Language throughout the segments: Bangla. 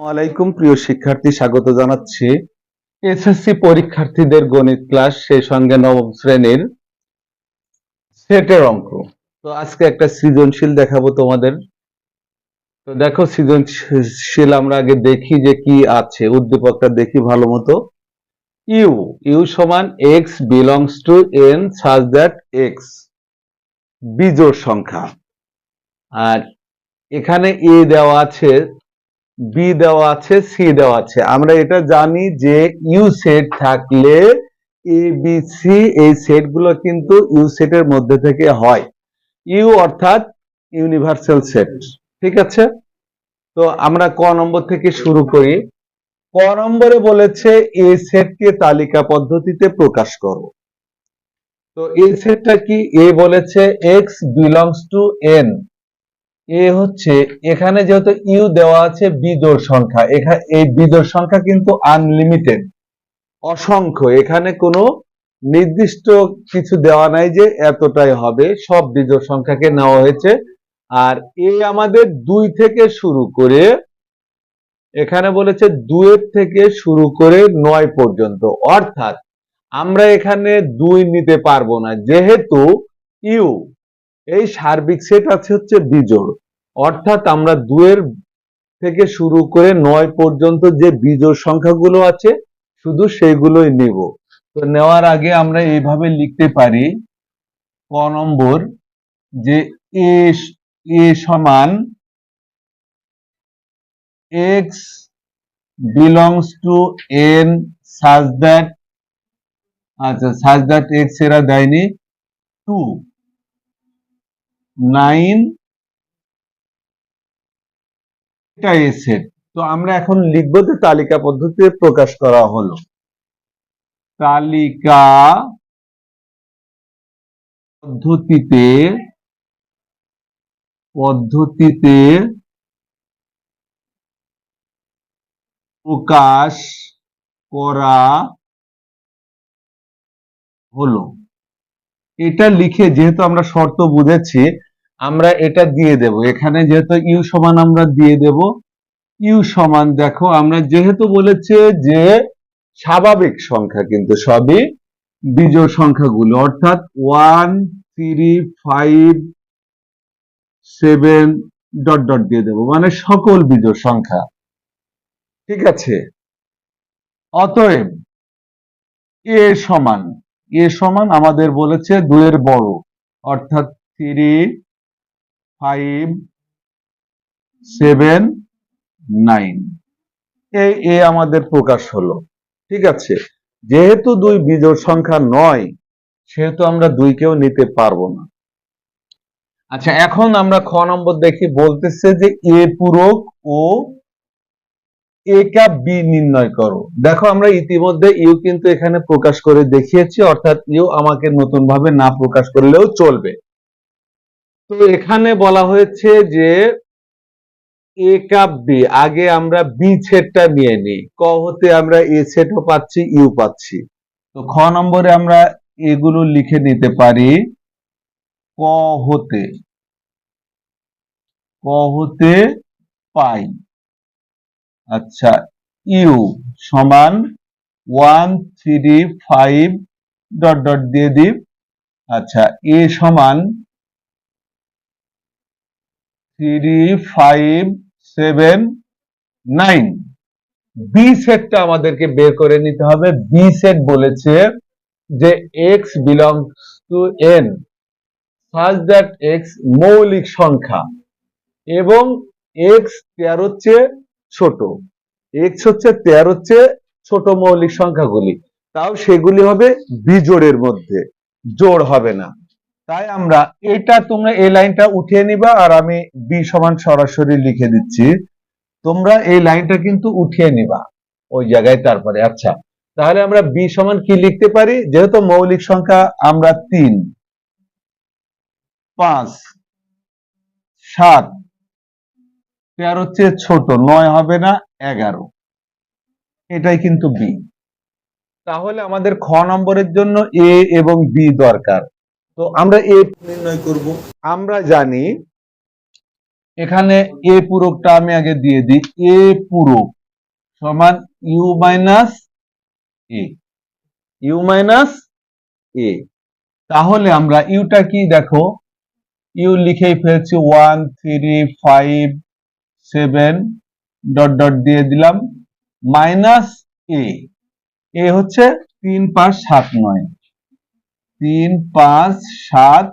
আলাইকুম, প্রিয় শিক্ষার্থী, স্বাগত জানাচ্ছি। এসএসসি পরীক্ষার্থীদের গণিত ক্লাস সেই সঙ্গে নবম শ্রেণির সেটের অঙ্ক। তো আজকে একটা সৃজনশীল দেখাবো তোমাদের। তো দেখো, সৃজনশীল আমরা আগে দেখি যে কি আছে। উদ্দীপকটা দেখি ভালো মতো। ইউ ইউ সমান X belongs to N such that X বিজোড় সংখ্যা। আর এখানে এ দেওয়া আছে বি দেওয়া আছে সি দেওয়া আছে। আমরা এটা জানি যে ইউ সেট থাকলে এ বি সি এই সেটগুলো কিন্তু ইউ সেটের মধ্যে থেকে হয়। ইউ অর্থাৎ ইউনিভার্সাল সেট ঠিক আছে? তো আমরা ক নম্বর থেকে শুরু করি। ক নম্বরে বলেছে এ সেটকে তালিকা পদ্ধতিতে প্রকাশ করো। তো এই সেটটা কি? এ বলেছে X belongs to N A হচ্ছে এখানে যেহেতু ইউ দেওয়া আছে বিজোড় সংখ্যা এখানে এই বিজোড় সংখ্যা কিন্তু আনলিমিটেড অসংখ্য। এখানে কোনো নির্দিষ্ট কিছু দেওয়া নাই যে এতটাই হবে, সব বিজোড় সংখ্যাকে নেওয়া হয়েছে। আর এ আমাদের দুই থেকে শুরু করে, এখানে বলেছে দুয়ের থেকে শুরু করে নয় পর্যন্ত। অর্থাৎ আমরা এখানে দুই নিতে পারব না, যেহেতু ইউ এই সার্বিক সেট আছে হচ্ছে বিজোড়। অর্থাৎ আমরা দুয়ের থেকে শুরু করে নয় পর্যন্ত যে বিজোড় সংখ্যাগুলো আছে, শুধু সেগুলোই নেব। তো নেওয়ার আগে আমরা এইভাবে লিখতে পারি, ক নম্বর, যে এ এ সমান X belongs to N such that আচ্ছা সাজ দ্যাট এক্স এরা দেয়নি, টু। নাইন এটা সেট। তো আমরা এখন লিখব যে তালিকা পদ্ধতিতে প্রকাশ করা হলো। তালিকা পদ্ধতিতে পদ্ধতিতে প্রকাশ করা হলো। এটা লিখে যেহেতু আমরা শর্ত বুঝেছি আমরা এটা দিয়ে দেব। এখানে যেহেতু ইউ সমান আমরা দিয়ে দেব, ইউ সমান দেখো, আমরা যেহেতু বলেছে যে স্বাভাবিক সংখ্যা কিন্তু সবই বিজোড় সংখ্যাগুলো, অর্থাৎ one three five seven dot dot দিয়ে দেব মানে সকল বিজোড় সংখ্যা। ঠিক আছে? অতএব এ সমান এ সমান আমাদের বলেছে দুয়ের বড়, অর্থাৎ থ্রি ফাইভ সেভেন নাইন এই এ আমাদের প্রকাশ হলো। ঠিক আছে? যেহেতু দুই বিজোড় সংখ্যা নয়, সেহেতু আমরা দুইকেও নিতে পারব না। আচ্ছা এখন আমরা খ নম্বর দেখি, বলতেছে যে এ পূরক ও এ কাপ বি নির্ণয় করো। দেখো, আমরা ইতিমধ্যে ইউ কিন্তু এখানে প্রকাশ করে দেখিয়েছি, অর্থাৎ ইউ আমাকে নতুন ভাবে না প্রকাশ করলেও চলবে। তো এখানে বলা হয়েছে যে এ কাপ বি, আগে আমরা বি সেটটা নিয়ে নিই। ক হতে আমরা এ সেটও পাচ্ছি, ইউ পাচ্ছি। তো খ নম্বরে আমরা এগুলো লিখে নিতে পারি, ক হতে ক হতে পাই। আচ্ছা ইউ সমান one three five dot dot দিয়ে দিই। আচ্ছা এ সমান three five seven nine B সেটটা আমাদেরকে বের করে নিতে হবে। বি সেট বলেছে যে X belongs to N such that X মৌলিক সংখ্যা। এবং এক্স তেরোর চেয়ে ছোট। এক্স হচ্ছে তেরোর চেয়ে ছোট মৌলিক সংখ্যাগুলি। তাও সেগুলি হবে বিজোড়ের মধ্যে। জোড় হবে না। তাই আমরা এটা তোমরা এই লাইনটা উঠিয়ে নিবা আর আমি বি সমান সরাসরি লিখে দিচ্ছি। তোমরা এই লাইনটা কিন্তু উঠিয়ে নিবা ওই জায়গায় তারপরে আচ্ছা। তাহলে আমরা বি সমান কি লিখতে পারি? যেহেতু মৌলিক সংখ্যা আমরা তিন, পাঁচ, সাত তেরো চেয়ে ছোট, নয় হবে না এগারো। এটাই কিন্তু বি। তাহলে আমাদের খ নম্বরের জন্য এ এবং বি দরকার। তো আমরা এ নির্ণয় করব। আমরা জানি এখানে এ পূরকটা আমি আগে দিয়ে দিই। এ পূরক সমান U minus A. U minus A. তাহলে আমরা ইউটা কি দেখো? ইউ লিখেই ফেলছি one three five seven dot dot দিয়ে দিলাম। মাইনাস এ। এ হচ্ছে তিন পাঁচ সাত নয়। তিন, পাঁচ, সাত।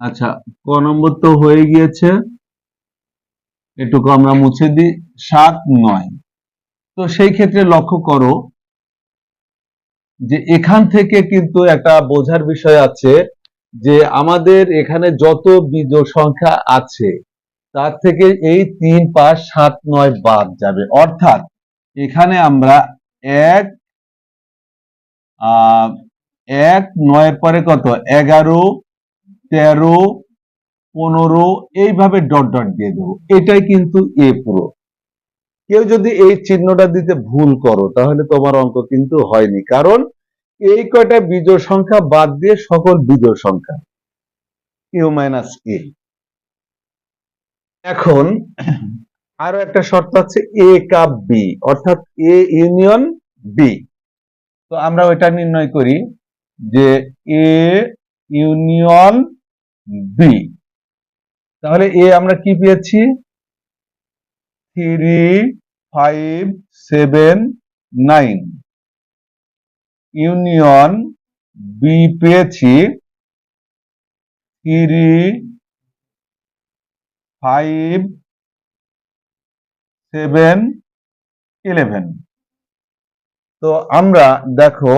আচ্ছা ক নম্বর তো হয়ে গিয়েছে। এটুকু আমরা মুছে দিই। সাত, নয়। তো সেই ক্ষেত্রে লক্ষ্য করো যে এখান থেকে কিন্তু একটা বোঝার বিষয় আছে যে আমাদের এখানে যত বিজোড় সংখ্যা আছে, তার থেকে এই তিন, পাঁচ, সাত, নয় বাদ যাবে। অর্থাৎ এখানে আমরা এক এক, নয়ের পরে কত? এগারো, তেরো, পনেরো, এইভাবে ডট ডট দিয়ে দেবো। এটাই কিন্তু এ পুরো। কেউ যদি এই চিহ্নটা দিতে ভুল করো, তাহলে তোমার অঙ্ক কিন্তু হয়নি। কারণ এই কয়টা বিজোড় সংখ্যা বাদ দিয়ে সকল বিজোড় সংখ্যা। U minus A. এখন আরও একটা শর্ত আছে, এ কাপ বি, অর্থাৎ এ ইউনিয়ন বি। তো আমরা ওইটা নির্ণয় করি যে এ ইউনিয়ন বি তাহলে এ আমরা কি পেয়েছি? Three five seven nine union B পেয়েছি। থ্রি ফাইভ সেভেন ইলেভেন তো আমরা দেখো,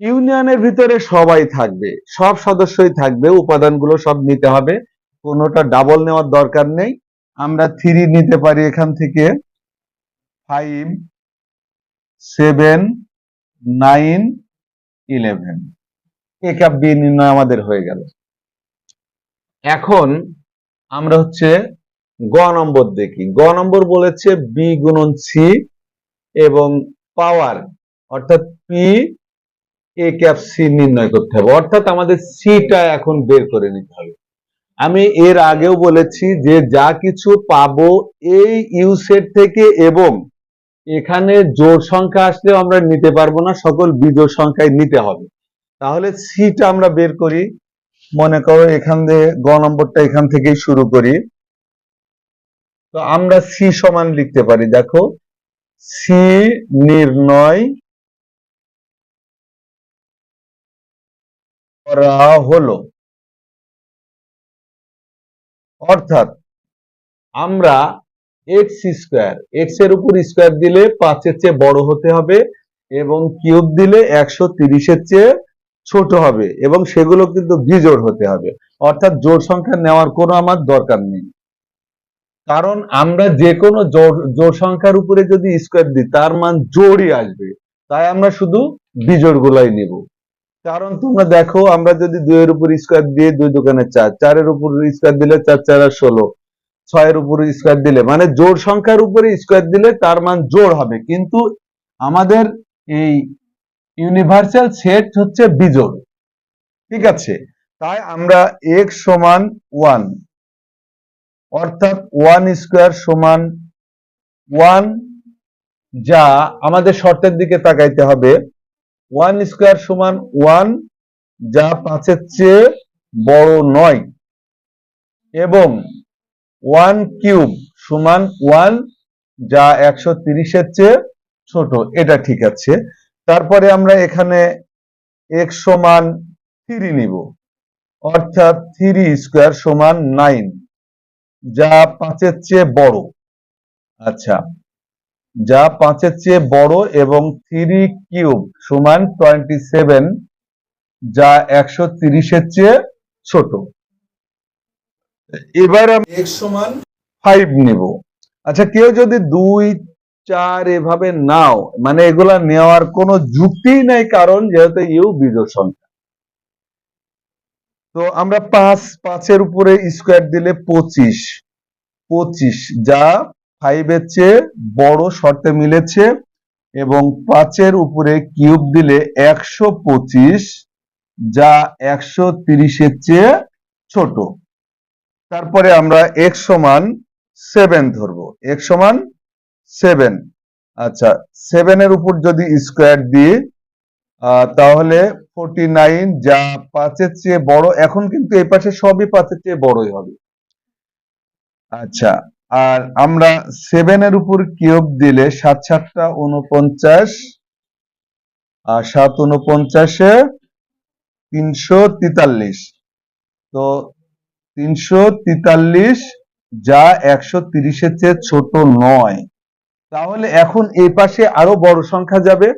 ইউনিয়নের ভিতরে সবাই থাকবে, সব সদস্যই থাকবে, উপাদানগুলো সব নিতে হবে, কোনোটা ডাবল নেওয়ার দরকার নেই, আমরা থ্রি নিতে পারি এখান থেকে five seven nine eleven A cup B নির্ণয় আমাদের হয়ে গেল। এখন আমরা হচ্ছে গ নম্বর দেখি। গ নম্বর বলেছে বি গুণন সি এবং পাওয়ার অর্থাৎ পি এ ক্যাপ সি নির্ণয় করতে হবে। অর্থাৎ আমাদের সিটা এখন বের করে নিতে হবে। আমি এর আগেও বলেছি যে যা কিছু পাবো এই ইউ সেট থেকে এবং এখানে জোর সংখ্যা আসলেও আমরা নিতে পারব না, সকল বিজোড় সংখ্যায় নিতে হবে। তাহলে সিটা আমরা বের করি। মনে করো এখান দিয়ে গ নম্বরটা এখান থেকেই শুরু করি। তো আমরা সি সমান লিখতে পারি, দেখো। সি নির্ণয় করা হলো। অর্থাৎ আমরা এক্স স্কোয়ার এক্সের উপর স্কোয়ার দিলে পাঁচের চেয়ে বড় হতে হবে এবং কিউব দিলে একশো তিরিশের চেয়ে ছোট হবে এবং সেগুলো কিন্তু বিজোড় হতে হবে। অর্থাৎ জোড় সংখ্যা নেওয়ার কোনো আমার দরকার নেই। কারণ আমরা যে কোনো জোড় সংখ্যার উপরে যদি স্কোয়ার দিই, তার মান জোড়ই আসবে। তাই আমরা শুধু বিজোড় গুলাই নেব। কারণ তোমরা দেখো, আমরা যদি দুইয়ের উপর স্কোয়ার দিয়ে দুই দোকানে চার, চারের উপর স্কোয়ার দিলে চার চার আর ষোলো, ছয়ের উপর স্কোয়ার দিলে মানে জোর সংখ্যার উপরে স্কোয়ার দিলে তার মান জোর হবে। কিন্তু আমাদের এই ইউনিভার্সাল সেট হচ্ছে বিজোড়। ঠিক আছে? তাই আমরা এক্স সমান ওয়ান অর্থাৎ ওয়ান স্কোয়ার সমান ওয়ান যা আমাদের শর্তের দিকে তাকাইতে হবে। ওয়ান স্কোয়ার সমান ওয়ান যা পাঁচের চেয়ে বড় নয়। এবং ওয়ান কিউব সমান ওয়ান যা একশো তিরিশের চেয়ে ছোট। এটা ঠিক আছে। তারপরে আমরা এখানে এক্স সমান থ্রি নিব। অর্থাৎ থ্রি স্কোয়ার সমান নাইন যা পাঁচের চেয়ে বড়। আচ্ছা। যা পাঁচের চেয়ে বড় এবং থ্রি কিউব সমান টোয়েন্টি সেভেন যা একশো তিরিশের চেয়ে ছোট। এবার আমি এক্স সমান ফাইভ নিব। আচ্ছা কেউ যদি দুই, চার এভাবে নাও মানে এগুলা নেওয়ার কোনো যুক্তিই নাই কারণ যেহেতু ইউ বিজোড় সংখ্যা। তো আমরা পাঁচ পাঁচের উপরে স্কোয়ার দিলে পঁচিশ। পঁচিশ যা ফাইভের চেয়ে বড় শর্তে মিলেছে এবং পাঁচের উপরে কিউব দিলে একশো পঁচিশ যা একশো তিরিশের চেয়ে ছোট। তারপরে আমরা এক্স সমান সেভেন ধরবো। এক সমান সেভেন আচ্ছা সেভেনের উপর যদি স্কোয়ার আহ, তাহলে ফোরটি নাইন যা পাঁচের চেয়ে বড়, এখন কিন্তু এই পাশে সবই পাঁচের চেয়ে বড়ই হবে। আচ্ছা আর আমরা সেভেনের উপর কিউব দিলে সাত সাতটা উনপঞ্চাশ আর সাত উনপঞ্চাশে তিনশো তেতাল্লিশ। তো তিনশো তেতাল্লিশ যা একশো তিরিশের চেয়ে ছোট নয়। তাহলে এখন এই পাশে আরও বড় সংখ্যা যাবে।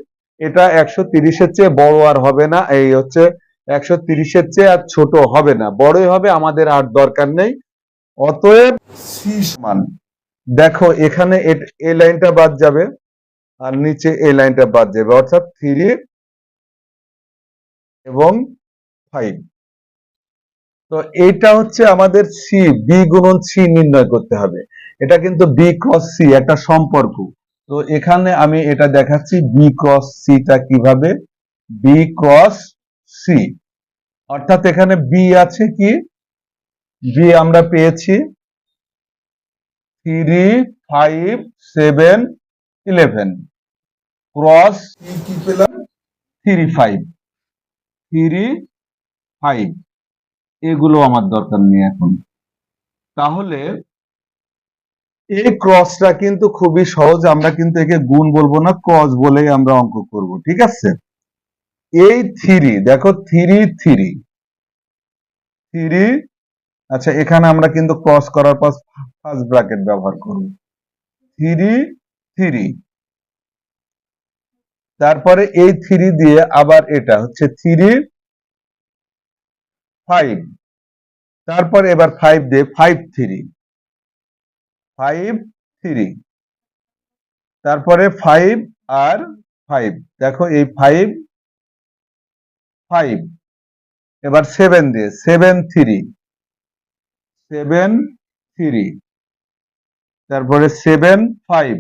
এটা একশো তিরিশের চেয়ে বড় আর হবে না, এই হচ্ছে একশো তিরিশের চেয়ে আর ছোট হবে না। বড়ই হবে, আমাদের আর দরকার নেই। অতএব সি দেখো, এখানে এই লাইনটা বাদ যাবে আর নিচে এই লাইনটা বাদ যাবে, অর্থাৎ থ্রি এবং ফাইভ তো এইটা হচ্ছে আমাদের সি বি গুণন সি নির্ণয় করতে হবে। এটা কিন্তু বি ক্রস সি একটা সম্পর্ক। তো এখানে আমি এটা দেখাচ্ছি বি ক্রস সিটা কীভাবে? বি ক্রস সি অর্থাৎ এখানে বি আছে কি? বি আমরা পেয়েছি three five seven eleven cross কি পেলাম? থ্রি ফাইভ থ্রি ফাইভ এগুলো আমার দরকার নেই এখন। তাহলে এই ক্রসটা কিন্তু খুবই সহজ, আমরা কিন্তু একে গুণ বলব না ক্রস বলেই আমরা অঙ্ক করব, ঠিক আছে? এই থ্রি, দেখো থ্রি থ্রি। থ্রি আচ্ছা এখানে আমরা কিন্তু ক্রস করার পর ফার্স্ট ব্র্যাকেট ব্যবহার করব। Three three. তারপরে এই থ্রি দিয়ে আবার এটা হচ্ছে থ্রি ফাইভ তারপর এবার ফাইভ দিয়ে ফাইভ থ্রি। ফাইভ থ্রি তারপরে ফাইভ আর ফাইভ দেখো এই ফাইভ ফাইভ এবার সেভেন দিয়ে সেভেন থ্রি সেভেন থ্রি তারপরে সেভেন ফাইভ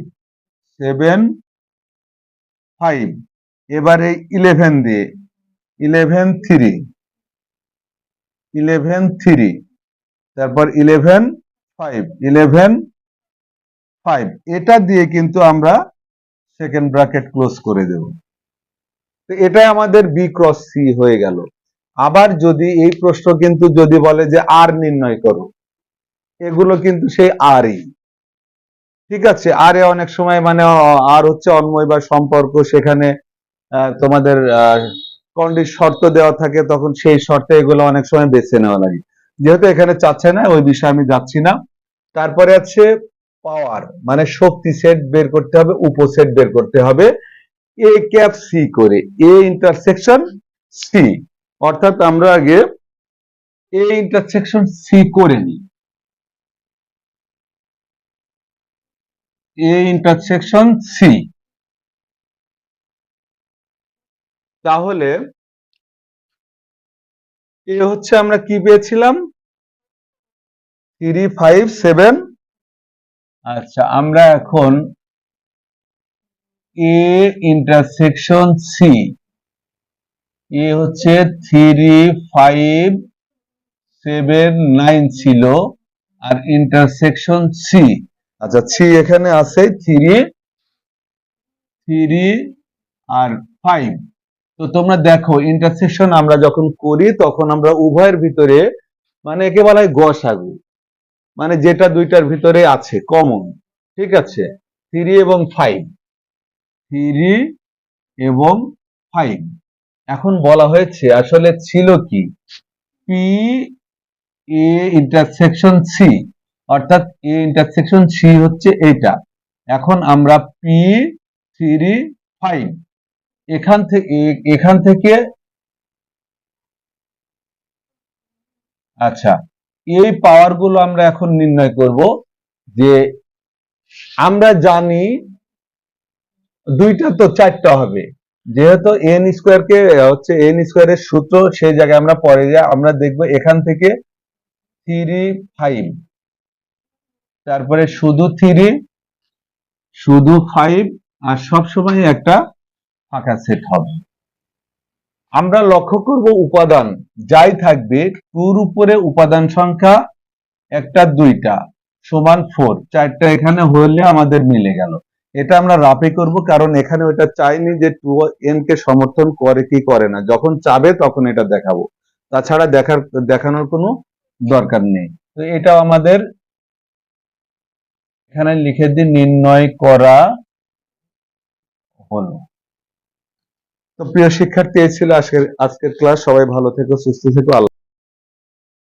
সেভেন ফাইভ এবার ইলেভেন দিয়ে ইলেভেন থ্রি ইলেভেন থ্রি তারপর ইলেভেন ফাইভ ইলেভেন ফাইভ এটা দিয়ে কিন্তু আমরা সেকেন্ড ব্র্যাকেট ক্লোজ করে দেব। তো এটাই আমাদের বি ক্রস সি হয়ে গেল। আবার যদি এই প্রশ্ন কিন্তু যদি বলে যে আর নির্ণয় করো, এগুলো কিন্তু সেই আরই ঠিক আছে? আর এ অনেক সময় মানে আর হচ্ছে অন্বয় বা সম্পর্ক, সেখানে তোমাদের কন্ডিশ শর্ত দেওয়া থাকে, তখন সেই শর্তে এগুলো অনেক সময় বেছে নেওয়া লাগে। যেহেতু এখানে চাচ্ছে না, ওই বিষয়ে আমি যাচ্ছি না। তারপরে আছে পাওয়ার মানে শক্তি সেট বের করতে হবে উপসেট বের করতে হবে। এ ক্যাপ সি করে এ ইন্টারসেকশন সি অর্থাৎ আমরা আগে এ ইন্টারসেকশন সি করে নিই। এ ইন্টারসেকশন সি তাহলে এ হচ্ছে আমরা কি পেয়েছিলাম? থ্রি ফাইভ সেভেন আচ্ছা আমরা এখন এ ইন্টারসেকশন সি এ হচ্ছে থ্রি ফাইভ সেভেন নাইন ছিল আর ইন্টারসেকশন সি আচ্ছা সি এখানে আছে থ্রি থ্রি আর ফাইভ তো তোমরা দেখো ইন্টারসেকশন আমরা যখন করি তখন আমরা উভয়ের ভিতরে মানে একে বলা হয় মানে যেটা দুইটার ভিতরে আছে কমন ঠিক আছে? থ্রি এবং ফাইভ থ্রি এবং ফাইভ এখন বলা হয়েছে আসলে ছিল কি? পি এ ইন্টারসেকশন সি অর্থাৎ এ ইন্টারসেকশন সি হচ্ছে এটা। এখন আমরা পি থ্রি ফাইভ এখান থেকে এখান থেকে আচ্ছা। এই পাওয়ারগুলো আমরা এখন নির্ণয় করব যে আমরা জানি দুইটা তো চারটা হবে। যেহেতু এন স্কোয়ার কে, হচ্ছে এন স্কোয়ারের সূত্র সেই জায়গায় আমরা পরে যাই আমরা দেখব এখান থেকে থ্রি ফাইভ তারপরে শুধু থ্রি শুধু ফাইভ আর সবসময় একটা ফাঁকা সেট হবে। আমরা লক্ষ্য করব উপাদান, যাই থাকবে টুর উপরে উপাদান সংখ্যা একটা, দুইটা, সমান ফোর চারটা এখানে হলে আমাদের মিলে গেল। এটা আমরা রাপে করব কারণ এখানে ওটা চাইনি যে টু এন কে সমর্থন করে কি করে না। যখন চাবে তখন এটা দেখাবো। তাছাড়া দেখার, দেখানোর কোনো দরকার নেই। তো এটা আমাদের এখানে লিখে দিই নির্ণয় করা হলো। তো প্রিয় শিক্ষার্থী এই ছিল আজকের আজকের ক্লাস সবাই ভালো থেকো সুস্থ থেকো। আল্লাহ